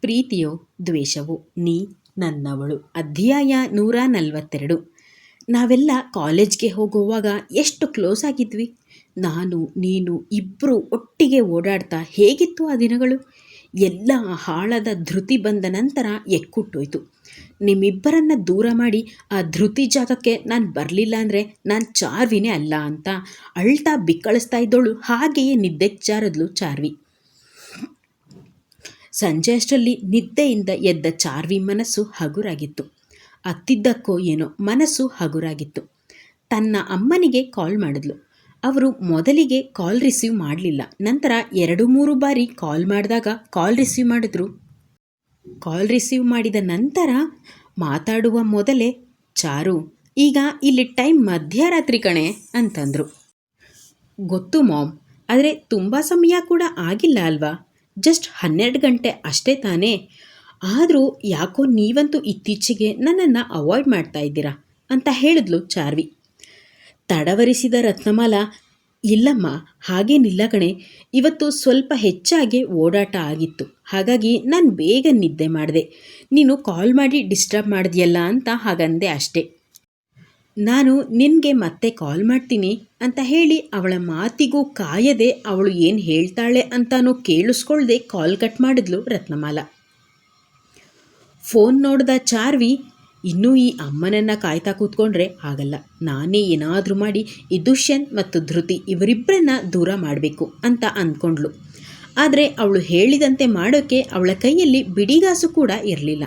ಪ್ರೀತಿಯೋ ದ್ವೇಷವೋ, ನೀ ನನ್ನವಳು. ಅಧ್ಯಾಯ ನೂರ ನಲವತ್ತೆರಡು. ನಾವೆಲ್ಲ ಕಾಲೇಜ್ಗೆ ಹೋಗುವಾಗ ಎಷ್ಟು ಕ್ಲೋಸ್ ಆಗಿದ್ವಿ? ನಾನು, ನೀನು ಇಬ್ಬರು ಒಟ್ಟಿಗೆ ಓಡಾಡ್ತಾ ಹೇಗಿತ್ತು ಆ ದಿನಗಳು? ಎಲ್ಲ ಹಾಳದ ಧೃತಿ ಬಂದ ನಂತರ ಎಕ್ಕುಟ್ಟೋಯ್ತು. ನಿಮ್ಮಿಬ್ಬರನ್ನು ದೂರ ಮಾಡಿ ಆ ಧೃತಿ ಜಾಗಕ್ಕೆ ನಾನು ಬರಲಿಲ್ಲ ಅಂದರೆ ನಾನು ಚಾರ್ವಿನೇ ಅಲ್ಲ ಅಂತ ಅಳ್ತಾ ಬಿಕ್ಕಳಿಸ್ತಾ ಇದ್ದವಳು ಹಾಗೆಯೇ ನಿದ್ದೆಗೆ ಜಾರದ್ಲು ಚಾರ್ವಿ. ಸಂಜೆ ಅಷ್ಟರಲ್ಲಿ ನಿದ್ದೆಯಿಂದ ಎದ್ದ ಚಾರ್ವಿ ಮನಸ್ಸು ಹಗುರಾಗಿತ್ತು. ಅತ್ತಿದ್ದಕ್ಕೋ ಏನೋ ಮನಸ್ಸು ಹಗುರಾಗಿತ್ತು. ತನ್ನ ಅಮ್ಮನಿಗೆ ಕಾಲ್ ಮಾಡಿದ್ಲು. ಅವರು ಮೊದಲಿಗೆ ಕಾಲ್ ರಿಸೀವ್ ಮಾಡಲಿಲ್ಲ. ನಂತರ ಎರಡು ಮೂರು ಬಾರಿ ಕಾಲ್ ಮಾಡಿದಾಗ ಕಾಲ್ ರಿಸೀವ್ ಮಾಡಿದ್ರು. ಕಾಲ್ ರಿಸೀವ್ ಮಾಡಿದ ನಂತರ ಮಾತಾಡುವ ಮೊದಲೇ, ಚಾರು, ಈಗ ಇಲ್ಲಿ ಟೈಮ್ ಮಧ್ಯರಾತ್ರಿ ಕಣೆ ಅಂತಂದರು. ಗೊತ್ತು ಮಾಮ್, ಆದರೆ ತುಂಬ ಸಮಯ ಕೂಡ ಆಗಿಲ್ಲ ಅಲ್ವಾ? ಜಸ್ಟ್ ಹನ್ನೆರಡು ಗಂಟೆ ಅಷ್ಟೇ ತಾನೇ. ಆದರೂ ಯಾಕೋ ನೀವಂತೂ ಇತ್ತೀಚೆಗೆ ನನ್ನನ್ನು ಅವಾಯ್ಡ್ ಮಾಡ್ತಾ ಇದ್ದೀರಾ ಅಂತ ಹೇಳಿದ್ಲು ಚಾರ್ವಿ. ತಡವರಿಸಿದ ರತ್ನಮಾಲ, ಇಲ್ಲಮ್ಮ, ಹಾಗೇನಿಲ್ಲ ಕಣೆ. ಇವತ್ತು ಸ್ವಲ್ಪ ಹೆಚ್ಚಾಗಿ ಓಡಾಟ ಆಗಿತ್ತು. ಹಾಗಾಗಿ ನಾನು ಬೇಗ ನಿದ್ದೆ ಮಾಡಿದೆ. ನೀನು ಕಾಲ್ ಮಾಡಿ ಡಿಸ್ಟರ್ಬ್ ಮಾಡಿದ್ಯಲ್ಲ ಅಂತ ಹಾಗಂದೆ ಅಷ್ಟೇ. ನಾನು ನಿನಗೆ ಮತ್ತೆ ಕಾಲ್ ಮಾಡ್ತೀನಿ ಅಂತ ಹೇಳಿ ಅವಳ ಮಾತಿಗೂ ಕಾಯದೆ ಅವಳು ಏನು ಹೇಳ್ತಾಳೆ ಅಂತಾನೂ ಕೇಳಿಸ್ಕೊಳ್ದೆ ಕಾಲ್ ಕಟ್ ಮಾಡಿದ್ಲು ರತ್ನಮಾಲ. ಫೋನ್ ನೋಡಿದ ಚಾರ್ವಿ, ಇನ್ನೂ ಈ ಅಮ್ಮನನ್ನು ಕಾಯ್ತಾ ಕೂತ್ಕೊಂಡ್ರೆ ಆಗಲ್ಲ. ನಾನೇ ಏನಾದರೂ ಮಾಡಿ ಈ ದುಷ್ಯಂತ್ ಮತ್ತು ಧೃತಿ ಇವರಿಬ್ಬರನ್ನ ದೂರ ಮಾಡಬೇಕು ಅಂತ ಅಂದ್ಕೊಂಡ್ಳು. ಆದರೆ ಅವಳು ಹೇಳಿದಂತೆ ಮಾಡೋಕ್ಕೆ ಅವಳ ಕೈಯಲ್ಲಿ ಬಿಡಿಗಾಸು ಕೂಡ ಇರಲಿಲ್ಲ.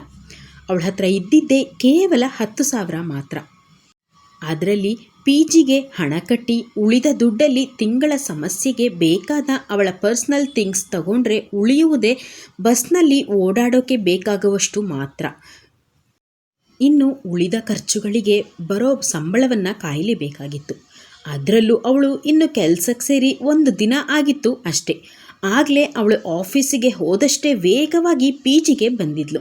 ಅವಳ ಹತ್ರ ಇದ್ದಿದ್ದೇ ಕೇವಲ ಹತ್ತು ಸಾವಿರ ಮಾತ್ರ. ಅದರಲ್ಲಿ ಪಿ ಜಿಗೆ ಹಣ ಕಟ್ಟಿ ಉಳಿದ ದುಡ್ಡಲ್ಲಿ ತಿಂಗಳ ಸಮಸ್ಯೆಗೆ ಬೇಕಾದ ಅವಳ ಪರ್ಸ್ನಲ್ ಥಿಂಗ್ಸ್ ತಗೊಂಡ್ರೆ ಉಳಿಯುವುದೇ ಬಸ್ನಲ್ಲಿ ಓಡಾಡೋಕೆ ಬೇಕಾಗುವಷ್ಟು ಮಾತ್ರ. ಇನ್ನು ಉಳಿದ ಖರ್ಚುಗಳಿಗೆ ಬರೋ ಸಂಬಳವನ್ನು ಕಾಯಲೇಬೇಕಾಗಿತ್ತು ಅದರಲ್ಲೂ ಅವಳು ಇನ್ನು ಕೆಲಸಕ್ಕೆ ಸೇರಿ ಒಂದು ದಿನ ಆಗಿತ್ತು ಅಷ್ಟೇ. ಆಗಲೇ ಅವಳು ಆಫೀಸಿಗೆ ಹೋದಷ್ಟೇ ವೇಗವಾಗಿ ಪಿ ಜಿಗೆ ಬಂದಿದ್ಲು.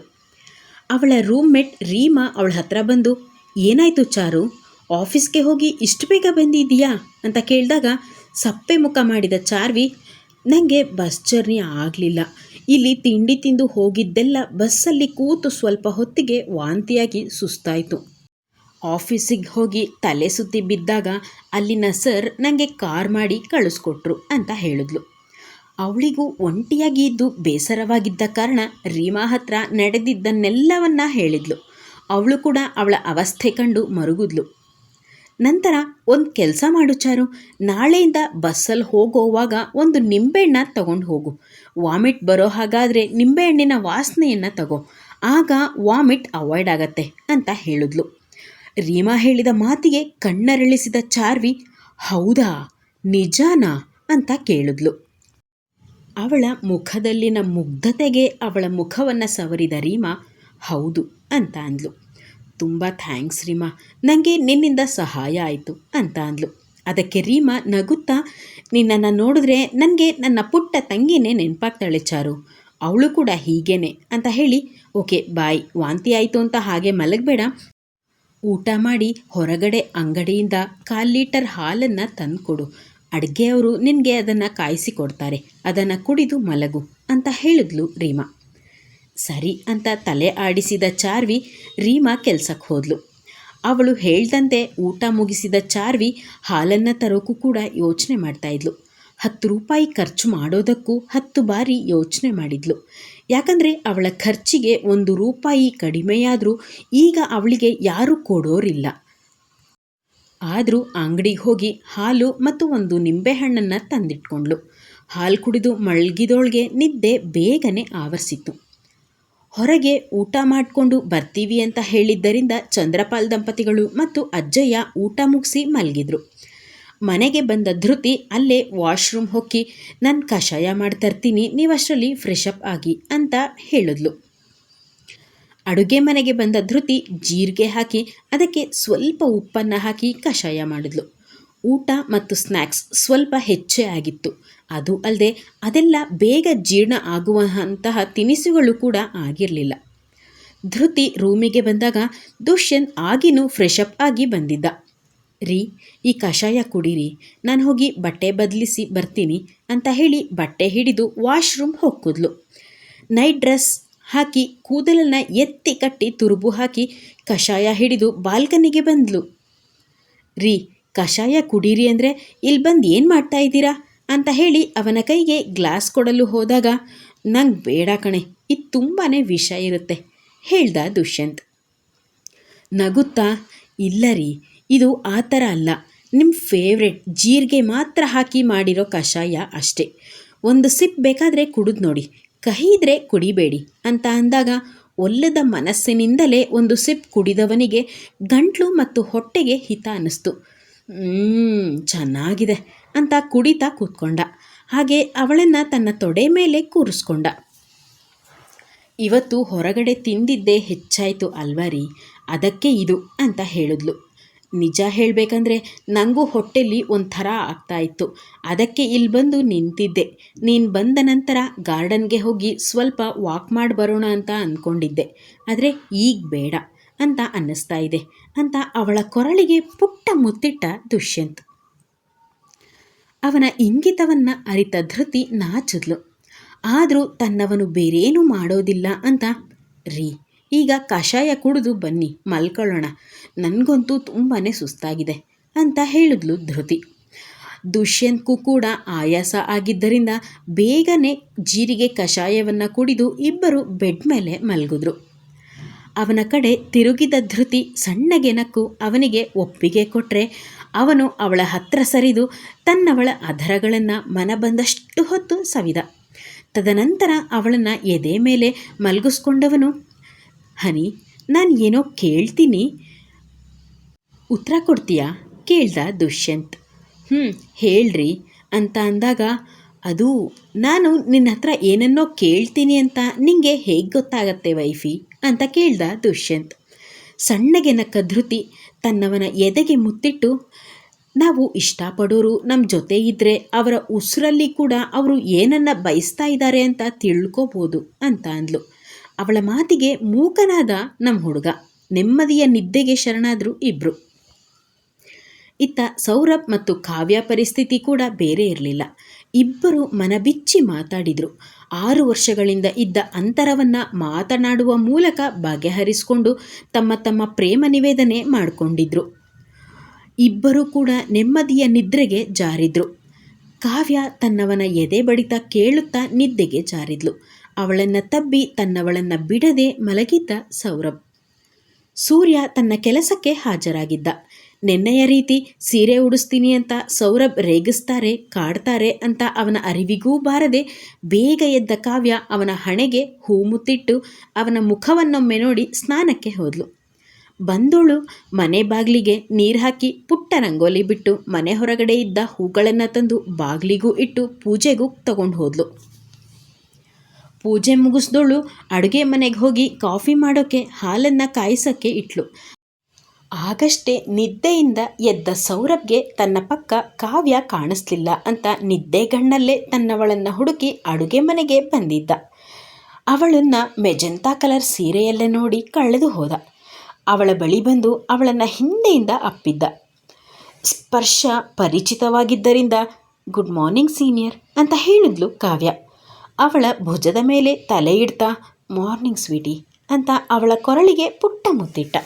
ಅವಳ ರೂಮ್ಮೇಟ್ ರೀಮಾ ಅವಳ ಹತ್ರ ಬಂದು, ಏನಾಯಿತು ಚಾರು? ಆಫೀಸ್ಗೆ ಹೋಗಿ ಇಷ್ಟು ಬೇಗ ಬಂದಿದೆಯಾ ಅಂತ ಕೇಳಿದಾಗ ಸಪ್ಪೆ ಮುಖ ಮಾಡಿದ ಚಾರ್ವಿ ನನಗೆ ಬಸ್ ಜರ್ನಿ ಆಗಲಿಲ್ಲ. ಇಲ್ಲಿ ತಿಂಡಿ ತಿಂದು ಹೋಗಿದ್ದೆಲ್ಲ ಬಸ್ಸಲ್ಲಿ ಕೂತು ಸ್ವಲ್ಪ ಹೊತ್ತಿಗೆ ವಾಂತಿಯಾಗಿ ಸುಸ್ತಾಯಿತು. ಆಫೀಸಿಗೆ ಹೋಗಿ ತಲೆ ಸುತ್ತಿ ಬಿದ್ದಾಗ ಅಲ್ಲಿನ ಸರ್ ನನಗೆ ಕಾರ್ ಮಾಡಿ ಕಳಿಸ್ಕೊಟ್ರು ಅಂತ ಹೇಳಿದ್ಲು. ಅವಳಿಗೂ ಒಂಟಿಯಾಗಿ ಇದ್ದು ಬೇಸರವಾಗಿದ್ದ ಕಾರಣ ರೀಮಾ ಹತ್ರ ನಡೆದಿದ್ದನ್ನೆಲ್ಲವನ್ನ ಹೇಳಿದ್ಲು. ಅವಳು ಕೂಡ ಅವಳ ಅವಸ್ಥೆ ಕಂಡು ಮರುಗಿದ್ಲು. ನಂತರ ಒಂದು ಕೆಲಸ ಮಾಡು ಚಾರು. ನಾಳೆಯಿಂದ ಬಸ್ಸಲ್ಲಿ ಹೋಗೋವಾಗ ಒಂದು ನಿಂಬೆಹಣ್ಣ ತಗೊಂಡು ಹೋಗು. ವಾಮಿಟ್ ಬರೋ ಹಾಗಾದರೆ ನಿಂಬೆಹಣ್ಣಿನ ವಾಸನೆಯನ್ನು ತಗೋ. ಆಗ ವಾಮಿಟ್ ಅವಾಯ್ಡ್ ಆಗತ್ತೆ ಅಂತ ಹೇಳಿದ್ಲು. ರೀಮಾ ಹೇಳಿದ ಮಾತಿಗೆ ಕಣ್ಣರಳಿಸಿದ ಚಾರ್ವಿ, ಹೌದಾ? ನಿಜಾನಾ? ಅಂತ ಕೇಳಿದ್ಲು. ಅವಳ ಮುಖದಲ್ಲಿನ ಮುಗ್ಧತೆಗೆ ಅವಳ ಮುಖವನ್ನು ಸವರಿದ ರೀಮಾ, ಹೌದು ಅಂತ ಅಂದ್ಲು. ತುಂಬ ಥ್ಯಾಂಕ್ಸ್ ರೀಮಾ. ನನಗೆ ನಿನ್ನಿಂದ ಸಹಾಯ ಆಯಿತು ಅಂತ ಅಂದ್ಲು ಅದಕ್ಕೆ ರೀಮಾ ನಗುತ್ತಾ, ನಿನ್ನನ್ನು ನೋಡಿದ್ರೆ ನನಗೆ ನನ್ನ ಪುಟ್ಟ ತಂಗಿನೇ ನೆನಪಾಗ್ತಾಳೆ ಚಾರು. ಅವಳು ಕೂಡ ಹೀಗೇನೆ ಅಂತ ಹೇಳಿ, ಓಕೆ, ಬಾಯ್, ವಾಂತಿ ಆಯಿತು ಅಂತ ಹಾಗೆ ಮಲಗಬೇಡ. ಊಟ ಮಾಡಿ ಹೊರಗಡೆ ಅಂಗಡಿಯಿಂದ ಕಾಲು ಲೀಟರ್ ಹಾಲನ್ನು ತಂದುಕೊಡು. ಅಡುಗೆಯವರು ನಿನಗೆ ಅದನ್ನು ಕಾಯಿಸಿ ಕೊಡ್ತಾರೆ. ಅದನ್ನು ಕುಡಿದು ಮಲಗು ಅಂತ ಹೇಳಿದ್ಲು ರೀಮಾ. ಸರಿ ಅಂತ ತಲೆ ಆಡಿಸಿದ ಚಾರ್ವಿ ರೀಮಾ ಕೆಲ್ಸಕ್ಕೆ ಹೋದ್ಲು. ಅವಳು ಹೇಳ್ದಂತೆ ಊಟ ಮುಗಿಸಿದ ಚಾರ್ವಿ ಹಾಲನ್ನು ತರೋಕ್ಕೂ ಕೂಡ ಯೋಚನೆ ಮಾಡ್ತಾಯಿದ್ಲು ಹತ್ತು ರೂಪಾಯಿ ಖರ್ಚು ಮಾಡೋದಕ್ಕೂ ಹತ್ತು ಬಾರಿ ಯೋಚನೆ ಮಾಡಿದ್ಲು. ಯಾಕಂದರೆ ಅವಳ ಖರ್ಚಿಗೆ ಒಂದು ರೂಪಾಯಿ ಕಡಿಮೆಯಾದರೂ ಈಗ ಅವಳಿಗೆ ಯಾರೂ ಕೊಡೋರಿಲ್ಲ. ಆದರೂ ಅಂಗಡಿಗೆ ಹೋಗಿ ಹಾಲು ಮತ್ತು ಒಂದು ನಿಂಬೆಹಣ್ಣನ್ನು ತಂದಿಟ್ಕೊಂಡ್ಳು. ಹಾಲು ಕುಡಿದು ಮಳ್ಗಿದೋಳ್ಗೆ ನಿದ್ದೆ ಬೇಗನೆ ಆವರಿಸಿತ್ತು. ಹೊರಗೆ ಊಟ ಮಾಡಿಕೊಂಡು ಬರ್ತೀವಿ ಅಂತ ಹೇಳಿದ್ದರಿಂದ ಚಂದ್ರಪಾಲ್ ದಂಪತಿಗಳು ಮತ್ತು ಅಜ್ಜಯ್ಯ ಊಟ ಮುಗಿಸಿ ಮಲಗಿದ್ರು. ಮನೆಗೆ ಬಂದ ಧೃತಿ ಅಲ್ಲೇ ವಾಶ್ರೂಮ್ ಹೊಕ್ಕಿ, ನಾನು ಕಷಾಯ ಮಾಡ್ತರ್ತೀನಿ ನೀವಷ್ಟರಲ್ಲಿ ಫ್ರೆಶ್ ಅಪ್ ಆಗಿ ಅಂತ ಹೇಳಿದ್ಲು. ಅಡುಗೆ ಮನೆಗೆ ಬಂದ ಧೃತಿ ಜೀರಿಗೆ ಹಾಕಿ, ಅದಕ್ಕೆ ಸ್ವಲ್ಪ ಉಪ್ಪನ್ನು ಹಾಕಿ ಕಷಾಯ ಮಾಡಿದ್ಲು. ಊಟ ಮತ್ತು ಸ್ನ್ಯಾಕ್ಸ್ ಸ್ವಲ್ಪ ಹೆಚ್ಚೇ ಆಗಿತ್ತು. ಅದು ಅಲ್ಲದೆ ಅದೆಲ್ಲ ಬೇಗ ಜೀರ್ಣ ಆಗುವಂತಹ ತಿನಿಸುಗಳು ಕೂಡ ಆಗಿರಲಿಲ್ಲ. ಧೃತಿ ರೂಮಿಗೆ ಬಂದಾಗ ದುಷ್ಯಂತ್ ಆಗಿನೂ ಫ್ರೆಶ್ ಆಗಿ ಬಂದಿದ್ದ. ರೀ, ಈ ಕಷಾಯ ಕುಡೀರಿ. ನಾನು ಹೋಗಿ ಬಟ್ಟೆ ಬದಲಿಸಿ ಬರ್ತೀನಿ ಅಂತ ಹೇಳಿ ಬಟ್ಟೆ ಹಿಡಿದು ವಾಶ್ರೂಮ್ ಹೋಗ್ಕುದ್ಲು. ನೈಟ್ ಡ್ರೆಸ್ ಹಾಕಿ ಕೂದಲನ್ನು ಎತ್ತಿ ಕಟ್ಟಿ ತುರುಬು ಹಾಕಿ ಕಷಾಯ ಹಿಡಿದು ಬಾಲ್ಕನಿಗೆ ಬಂದ್ಲು. ರೀ ಕಷಾಯ ಕುಡೀರಿ ಅಂದರೆ ಇಲ್ಲಿ ಬಂದು ಏನು ಮಾಡ್ತಾ ಇದ್ದೀರಾ? ಅಂತ ಹೇಳಿ ಅವನ ಕೈಗೆ ಗ್ಲಾಸ್ ಕೊಡಲು ಹೋದಾಗ, ನಂಗೆ ಬೇಡ ಕಣೆ, ಇದು ತುಂಬಾ ವಿಷ ಇರುತ್ತೆ, ಹೇಳ್ದ ದುಷ್ಯಂತ್. ನಗುತ್ತಾ? ಇಲ್ಲ ರೀ, ಇದು ಆ ಥರ ಅಲ್ಲ. ನಿಮ್ಮ ಫೇವ್ರೆಟ್ ಜೀರಿಗೆ ಮಾತ್ರ ಹಾಕಿ ಮಾಡಿರೋ ಕಷಾಯ ಅಷ್ಟೇ. ಒಂದು ಸಿಪ್ ಬೇಕಾದರೆ ಕುಡಿದು ನೋಡಿ, ಕಹಿ ಇದ್ರೆ ಕುಡಿಬೇಡಿ, ಅಂತ ಅಂದಾಗ, ಒಲ್ಲದ ಮನಸ್ಸಿನಿಂದಲೇ ಒಂದು ಸಿಪ್ ಕುಡಿದವನಿಗೆ ಗಂಟ್ಲು ಮತ್ತು ಹೊಟ್ಟೆಗೆ ಹಿತ ಅನ್ನಿಸ್ತು. ಚೆನ್ನಾಗಿದೆ ಅಂತ ಕುಡಿತಾ ಕೂತ್ಕೊಂಡ. ಹಾಗೆ ಅವಳನ್ನು ತನ್ನ ತೊಡೆ ಮೇಲೆ ಕೂರಿಸ್ಕೊಂಡ. ಇವತ್ತು ಹೊರಗಡೆ ತಿಂದಿದ್ದೇ ಹೆಚ್ಚಾಯಿತು ಅಲ್ವಾ ರೀ? ಅದಕ್ಕೆ ಇದು ಅಂತ ಹೇಳಿದ್ಲು. ನಿಜ ಹೇಳಬೇಕಂದ್ರೆ ನನಗೂ ಹೊಟ್ಟೆಲಿ ಒಂಥರ ಆಗ್ತಾ ಇತ್ತು. ಅದಕ್ಕೆ ಇಲ್ಲಿ ಬಂದು ನಿಂತಿದ್ದೆ. ನೀನು ಬಂದ ನಂತರ ಗಾರ್ಡನ್ಗೆ ಹೋಗಿ ಸ್ವಲ್ಪ ವಾಕ್ ಮಾಡಿ ಬರೋಣ ಅಂತ ಅಂದ್ಕೊಂಡಿದ್ದೆ ಆದರೆ ಈಗ ಬೇಡ ಅಂತ ಅನ್ನಿಸ್ತಾ ಇದೆ. ಅಂತ ಅವಳ ಕೊರಳಿಗೆ ಪುಟ್ಟ ಮುತ್ತಿಟ್ಟ ದುಷ್ಯಂತ್. ಅವನ ಇಂಗಿತವನ್ನು ಅರಿತ ಧೃತಿ ನಾಚಿದ್ಲು. ಆದರೂ ತನ್ನವನು ಬೇರೇನೂ ಮಾಡೋದಿಲ್ಲ ಅಂತ, ರೀ, ಈಗ ಕಷಾಯ ಕುಡಿದು ಬನ್ನಿ, ಮಲ್ಕೊಳ್ಳೋಣ, ನನಗಂತೂ ತುಂಬಾ ಸುಸ್ತಾಗಿದೆ ಅಂತ ಹೇಳಿದ್ಲು ಧೃತಿ. ದುಷ್ಯಂತ್ಗೂ ಕೂಡ ಆಯಾಸ ಆಗಿದ್ದರಿಂದ ಬೇಗನೆ ಜೀರಿಗೆ ಕಷಾಯವನ್ನು ಕುಡಿದು ಇಬ್ಬರು ಬೆಡ್ ಮೇಲೆ ಮಲಗಿದ್ರು. ಅವನ ಕಡೆ ತಿರುಗಿದ ಧೃತಿ ಸಣ್ಣಗೆ ನಕ್ಕು ಅವನಿಗೆ ಒಪ್ಪಿಗೆ ಕೊಟ್ಟರೆ ಅವನು ಅವಳ ಹತ್ರ ಸರಿದು ತನ್ನವಳ ಅಧರಗಳನ್ನು ಮನ ಬಂದಷ್ಟು ಹೊತ್ತು ಸವಿದ. ತದನಂತರ ಅವಳನ್ನು ಎದೆ ಮೇಲೆ ಮಲಗಿಸ್ಕೊಂಡವನು, ಹನಿ, ನಾನು ಏನೋ ಕೇಳ್ತೀನಿ. ಉತ್ತರ ಕೊಡ್ತೀಯಾ? ಕೇಳ್ದ ದುಷ್ಯಂತ್. ಹ್ಞೂ ಹೇಳ್ರಿ, ಅಂತ ಅಂದಾಗ ಅದು, ನಾನು ನಿನ್ನ ಹತ್ರ ಏನನ್ನೋ ಕೇಳ್ತೀನಿ ಅಂತ ನಿಂಗೆ ಹೇಗೆ ಗೊತ್ತಾಗತ್ತೆ ವೈಫಿ? ಅಂತ ಕೇಳ್ದ ದುಷ್ಯಂತ್. ಸಣ್ಣಗೆ ನಕ್ಕ ಧೃತಿ ತನ್ನವನ ಎದೆಗೆ ಮುತ್ತಿಟ್ಟು, ನಾವು ಇಷ್ಟಪಡೋರು ನಮ್ಮ ಜೊತೆ ಇದ್ದರೆ ಅವರ ಉಸಿರಲ್ಲಿ ಕೂಡ ಅವರು ಏನನ್ನ ಬಯಸ್ತಾ ಇದ್ದಾರೆ ಅಂತ ತಿಳ್ಕೋಬೋದು ಅಂತ ಅಂದ್ಲು. ಅವಳ ಮಾತಿಗೆ ಮೂಕನಾದ ನಮ್ಮ ಹುಡುಗ, ನೆಮ್ಮದಿಯ ನಿದ್ದೆಗೆ ಶರಣಾದರು ಇಬ್ಬರು ಇತ್ತ ಸೌರಭ್ ಮತ್ತು ಕಾವ್ಯ ಪರಿಸ್ಥಿತಿ ಕೂಡ ಬೇರೆ ಇರಲಿಲ್ಲ. ಇಬ್ಬರು ಮನಬಿಚ್ಚಿ ಮಾತಾಡಿದರು. ಆರು ವರ್ಷಗಳಿಂದ ಇದ್ದ ಅಂತರವನ್ನು ಮಾತನಾಡುವ ಮೂಲಕ ಬಗೆಹರಿಸಿಕೊಂಡು ತಮ್ಮ ತಮ್ಮ ಪ್ರೇಮ ನಿವೇದನೆ ಮಾಡಿಕೊಂಡಿದ್ರು. ಇಬ್ಬರೂ ಕೂಡ ನೆಮ್ಮದಿಯ ನಿದ್ರೆಗೆ ಜಾರಿದ್ರು. ಕಾವ್ಯ ತನ್ನವನ ಎದೆ ಬಡಿತ ಕೇಳುತ್ತಾ ನಿದ್ದೆಗೆ ಜಾರಿದ್ಲು. ಅವಳನ್ನು ತಬ್ಬಿ ತನ್ನವಳನ್ನು ಬಿಡದೆ ಮಲಗಿದ್ದ ಸೌರಭ್. ಸೂರ್ಯ ತನ್ನ ಕೆಲಸಕ್ಕೆ ಹಾಜರಾಗಿದ್ದ. ನೆನ್ನೆಯ ರೀತಿ ಸೀರೆ ಉಡಿಸ್ತೀನಿ ಅಂತ ಸೌರಭ್ ರೇಗಿಸ್ತಾರೆ, ಕಾಡ್ತಾರೆ ಅಂತ ಅವನ ಅರಿವಿಗೂ ಬಾರದೆ ಬೇಗ ಎದ್ದ ಕಾವ್ಯ ಅವನ ಹಣೆಗೆ ಹೂ ಮುತ್ತಿಟ್ಟು ಅವನ ಮುಖವನ್ನೊಮ್ಮೆ ನೋಡಿ ಸ್ನಾನಕ್ಕೆ ಹೋದ್ಲು. ಬಂದೋಳು ಮನೆ ಬಾಗಿಲಿಗೆ ನೀರು ಹಾಕಿ ಪುಟ್ಟ ರಂಗೋಲಿ ಬಿಟ್ಟು ಮನೆ ಹೊರಗಡೆ ಇದ್ದ ಹೂಗಳನ್ನು ತಂದು ಬಾಗಿಲಿಗೂ ಇಟ್ಟು ಪೂಜೆಗೂ ತಗೊಂಡು ಹೋದ್ಲು. ಪೂಜೆ ಮುಗಿಸ್ದೋಳು ಅಡುಗೆ ಮನೆಗೆ ಹೋಗಿ ಕಾಫಿ ಮಾಡೋಕ್ಕೆ ಹಾಲನ್ನು ಕಾಯಿಸೋಕ್ಕೆ ಇಟ್ಲು. ಆಗಷ್ಟೇ ನಿದ್ದೆಯಿಂದ ಎದ್ದ ಸೌರಭ್ಗೆ ತನ್ನ ಪಕ್ಕ ಕಾವ್ಯ ಕಾಣಿಸ್ಲಿಲ್ಲ ಅಂತ ನಿದ್ದೆಗಣ್ಣಲ್ಲೇ ತನ್ನವಳನ್ನು ಹುಡುಕಿ ಅಡುಗೆ ಮನೆಗೆ ಬಂದಿದ್ದ. ಅವಳನ್ನು ಮೆಜೆಂತಾ ಕಲರ್ ಸೀರೆಯಲ್ಲೇ ನೋಡಿ ಕಳೆದು ಹೋದ. ಅವಳ ಬಳಿ ಬಂದು ಅವಳನ್ನು ಹಿಂದೆಯಿಂದ ಅಪ್ಪಿದ್ದ. ಸ್ಪರ್ಶ ಪರಿಚಿತವಾಗಿದ್ದರಿಂದ, ಗುಡ್ ಮಾರ್ನಿಂಗ್ ಸೀನಿಯರ್ ಅಂತ ಹೇಳಿದ್ಲು ಕಾವ್ಯ. ಅವಳ ಭುಜದ ಮೇಲೆ ತಲೆ ಇಡ್ತಾ, ಮಾರ್ನಿಂಗ್ ಸ್ವೀಟಿ ಅಂತ ಅವಳ ಕೊರಳಿಗೆ ಪುಟ್ಟ ಮುತ್ತಿಟ್ಟ.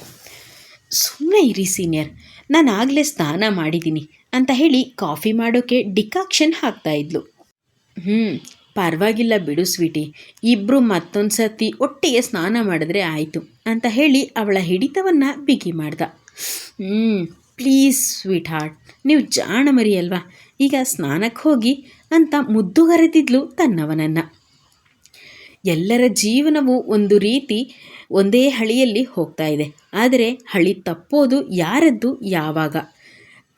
ಸುಮ್ಮನೆ ಇರಿ, ಸೀನಿಯರ್. ನಾನು ಆಗಲೇ ಸ್ನಾನ ಮಾಡಿದ್ದೀನಿ ಅಂತ ಹೇಳಿ ಕಾಫಿ ಮಾಡೋಕ್ಕೆ ಡಿಕಾಕ್ಷನ್ ಹಾಕ್ತಾ ಇದ್ಲು. ಹ್ಞೂ ಪರವಾಗಿಲ್ಲ ಬಿಡು ಸ್ವೀಟಿ. ಇಬ್ಬರು ಮತ್ತೊಂದು ಸರ್ತಿ ಒಟ್ಟಿಗೆ ಸ್ನಾನ ಮಾಡಿದ್ರೆ ಆಯಿತು ಅಂತ ಹೇಳಿ ಅವಳ ಹಿಡಿತವನ್ನು ಬಿಗಿ ಮಾಡ್ದ. ಹ್ಞೂ ಪ್ಲೀಸ್ ಸ್ವೀಟ್ ಹಾರ್ಟ್ ನೀವು ಜಾಣ ಮರಿ ಅಲ್ವಾ ಈಗ ಸ್ನಾನಕ್ಕೆ ಹೋಗಿ ಅಂತ ಮುದ್ದು ಕರೆದಿದ್ಲು ತನ್ನವನನ್ನು. ಎಲ್ಲರ ಜೀವನವು ಒಂದು ರೀತಿ ಒಂದೇ ಹಳಿಯಲ್ಲಿ ಹೋಗ್ತಾ ಇದೆ. ಆದರೆ ಹಳಿ ತಪ್ಪೋದು ಯಾರದ್ದು? ಯಾವಾಗ?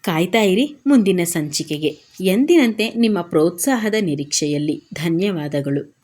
ಕಾಯ್ತಾ ಇರಿ ಮುಂದಿನ ಸಂಚಿಕೆಗೆ. ಎಂದಿನಂತೆ ನಿಮ್ಮ ಪ್ರೋತ್ಸಾಹದ ನಿರೀಕ್ಷೆಯಲ್ಲಿ. ಧನ್ಯವಾದಗಳು.